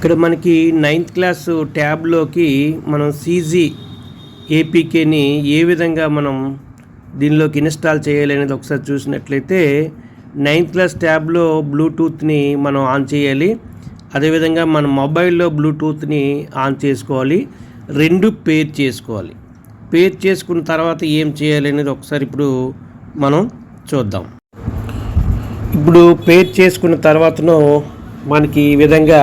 ఇక్కడ మనకి ninth class ట్యాబ్లోకి మనం సీజీ ఏపీకేని ఏ విధంగా మనం దీనిలోకి ఇన్స్టాల్ చేయాలి అనేది ఒకసారి చూసినట్లయితే నైన్త్ క్లాస్ ట్యాబ్లో బ్లూటూత్ని మనం ఆన్ చేయాలి. అదేవిధంగా మన మొబైల్లో బ్లూటూత్ని ఆన్ చేసుకోవాలి. రెండు పేర్ చేసుకోవాలి. పేర్ చేసుకున్న తర్వాత ఏం చేయాలి అనేది ఒకసారి ఇప్పుడు మనం చూద్దాం. ఇప్పుడు పేర్ చేసుకున్న తర్వాతను మనకి ఈ విధంగా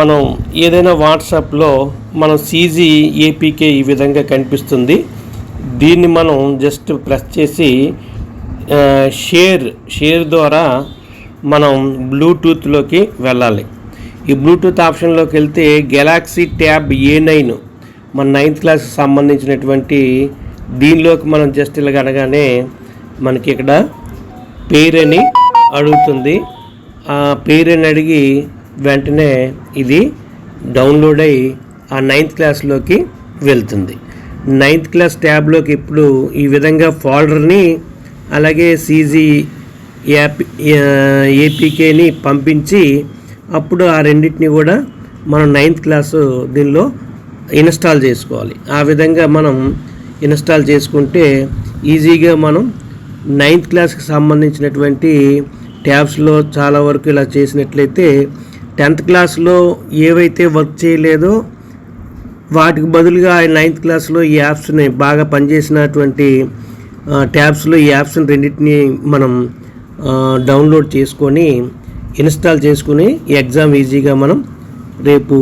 మనం ఏదైనా వాట్సాప్లో మనం సీజీ ఏపీకే ఈ విధంగా కనిపిస్తుంది. దీన్ని మనం జస్ట్ ప్రెస్ చేసి షేర్ షేర్ ద్వారా మనం బ్లూటూత్లోకి వెళ్ళాలి. ఈ బ్లూటూత్ ఆప్షన్లోకి వెళ్తే గెలాక్సీ ట్యాబ్ ఏ నైన్ మన నైన్త్ క్లాస్కి సంబంధించినటువంటి దీనిలోకి మనం జస్ట్ ఇలాగ అనగానే మనకి ఇక్కడ పేరు అని అడుగుతుంది. ఆ పేరు అని అడిగి వెంటనే ఇది డౌన్లోడ్ అయ్యి ఆ నైన్త్ క్లాస్లోకి వెళ్తుంది. నైన్త్ క్లాస్ ట్యాబ్లోకి ఇప్పుడు ఈ విధంగా ఫోల్డర్ని అలాగే సీజీ యాప్ ఏపీకేని పంపించి అప్పుడు ఆ రెండింటిని కూడా మనం నైన్త్ క్లాసు దీనిలో ఇన్స్టాల్ చేసుకోవాలి. ఆ విధంగా మనం ఇన్స్టాల్ చేసుకుంటే ఈజీగా మనం నైన్త్ క్లాస్కి సంబంధించినటువంటి ట్యాబ్స్లో చాలా వరకు ఇలా చేసినట్లయితే టెన్త్ క్లాస్లో ఏవైతే వర్క్ చేయలేదో వాటికి బదులుగా నైన్త్ క్లాస్లో ఈ యాప్స్ని బాగా పనిచేసినటువంటి ట్యాబ్స్లో ఈ యాప్స్ని రెండింటిని మనం డౌన్లోడ్ చేసుకొని ఇన్స్టాల్ చేసుకుని ఎగ్జామ్ ఈజీగా మనం రేపు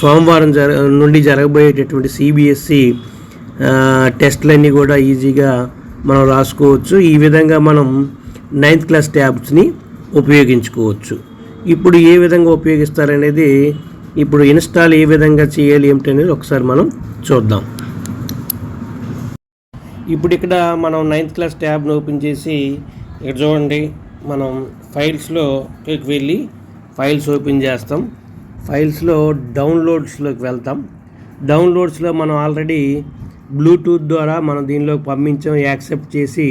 సోమవారం జర నుండి జరగబోయేటటువంటి సిబిఎస్సి టెస్ట్లన్నీ కూడా ఈజీగా మనం రాసుకోవచ్చు. ఈ విధంగా మనం నైన్త్ క్లాస్ ట్యాబ్స్ని ఉపయోగించుకోవచ్చు. ఇప్పుడు ఏ విధంగా ఉపయోగిస్తారనేది ఇప్పుడు ఇన్స్టాల్ ఏ విధంగా చేయాలి ఏమిటి అనేది ఒకసారి మనం చూద్దాం. ఇప్పుడు ఇక్కడ మనం నైన్త్ క్లాస్ ట్యాబ్ను ఓపెన్ చేసి ఇక్కడ చూడండి మనం ఫైల్స్లోకి వెళ్ళి ఫైల్స్ ఓపెన్ చేస్తాం. ఫైల్స్లో డౌన్లోడ్స్లోకి వెళ్తాం. డౌన్లోడ్స్లో మనం ఆల్రెడీ బ్లూటూత్ ద్వారా మనం దీనిలోకి పంపించాం యాక్సెప్ట్ చేసి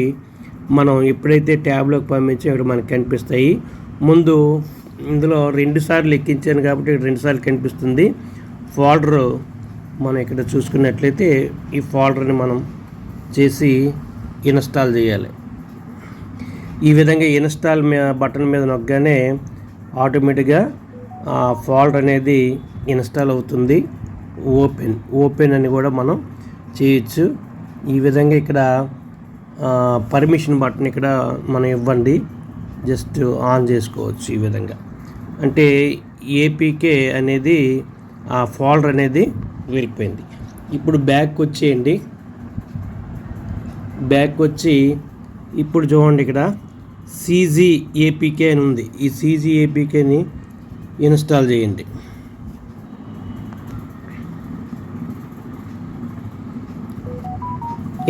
మనం ఎప్పుడైతే ట్యాబ్లోకి పంపించాం ఇక్కడ మనకి కనిపిస్తాయి. ముందు ఇందులో రెండు సార్లు ఎక్కించాను కాబట్టి రెండుసార్లు రెండు సార్లు కనిపిస్తుంది. ఫోల్డర్ మనం ఇక్కడ చూసుకున్నట్లయితే ఈ ఫోల్డర్ని మనం చేసి ఇన్స్టాల్ చేయాలి. ఈ విధంగా ఇన్స్టాల్ బటన్ మీద నొక్కగానే ఆటోమేటిక్గా ఆ ఫోల్డర్ అనేది ఇన్స్టాల్ అవుతుంది. ఓపెన్ ఓపెన్ అని కూడా మనం చేయొచ్చు. ఈ విధంగా ఇక్కడ పర్మిషన్ బటన్ ఇక్కడ మనం ఇవ్వండి. జస్ట్ ఆన్ చేసుకోవచ్చు ఈ విధంగా. అంటే ఏపీకే అనేది ఆ ఫోల్డర్ అనేది వెళ్ళిపోయింది ఇప్పుడు బ్యాక్ వచ్చేయండి. బ్యాక్ వచ్చి ఇప్పుడు చూడండి ఇక్కడ సీజీ ఏపీకే అని ఉంది. ఈ సీజీ ఏపీకేని ఇన్స్టాల్ చేయండి.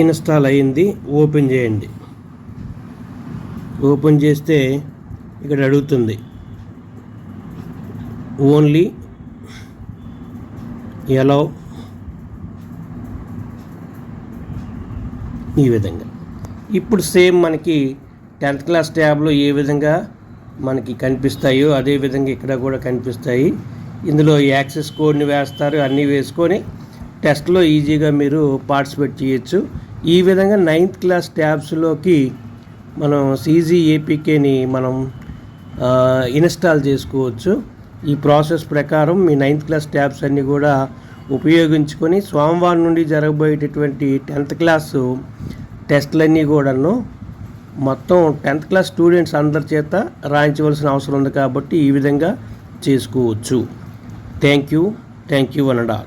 ఇన్స్టాల్ అయ్యింది ఓపెన్ చేయండి. ఓపెన్ చేస్తే ఇక్కడ అడుగుతుంది. ఓన్లీ ఎలో ఈ విధంగా. ఇప్పుడు సేమ్ మనకి టెన్త్ క్లాస్ ట్యాబ్లో ఏ విధంగా మనకి కనిపిస్తాయో అదే విధంగా ఇక్కడ కూడా కనిపిస్తాయి. ఇందులో యాక్సెస్ కోడ్ని వేస్తారు అన్నీ వేసుకొని టెస్ట్లో ఈజీగా మీరు పార్టిసిపేట్ చేయొచ్చు. ఈ విధంగా నైన్త్ క్లాస్ ట్యాబ్స్లోకి మనం సీజీ ఏపీకేని మనం ఇన్స్టాల్ చేసుకోవచ్చు. ఈ ప్రాసెస్ ప్రకారం మీ నైన్త్ క్లాస్ ట్యాబ్స్ అన్నీ కూడా ఉపయోగించుకొని సోమవారం నుండి జరగబోయేటటువంటి టెన్త్ క్లాసు టెస్ట్లన్నీ కూడాను మొత్తం టెన్త్ క్లాస్ స్టూడెంట్స్ అందరి చేత రాయించవలసిన అవసరం ఉంది కాబట్టి ఈ విధంగా చేసుకోవచ్చు. Thank you. Thank you అనడా